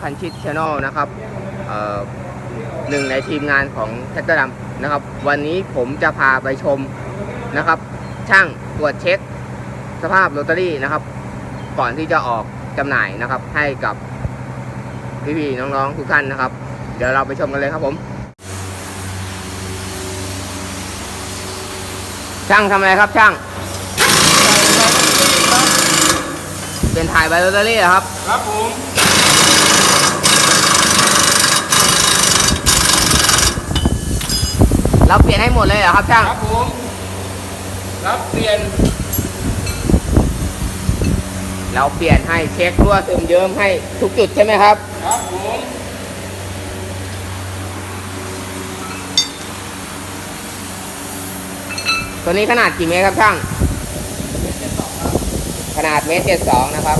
คันชิดช n นลนะครับหนึ่งในทีมงานของแท็กเตอร์ดำนะครับ วันนี้ผมจะพาไปชมนะครับ ช่างตรวจเช็ค สภาพโรตารี่นะครับ ก่อนที่จะออกจำหน่ายนะครับ ให้กับพี่ๆน้องๆทุกท่านนะครับ เดี๋ยวเราไปชมกันเลยครับผม ช่างทำอะไรครับช่าง เป็นถ่ายใบโรตารี่เหรอครับ ครับผมเราเปลี่ยนให้หมดเลยเหรอครับช่างครับผมรับเปลี่ยน เราเปลี่ยนให้เช็ครั่วซึมเยิ้มให้ทุกจุดใช่ไหมครับ ครับผมตัวนี้ขนาดกี่เมตรครับช่างข นาดเมตรเจ็ดสองนะครับ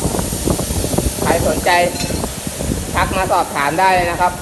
ใครสนใจทักมาสอบถามได้เลยนะครับ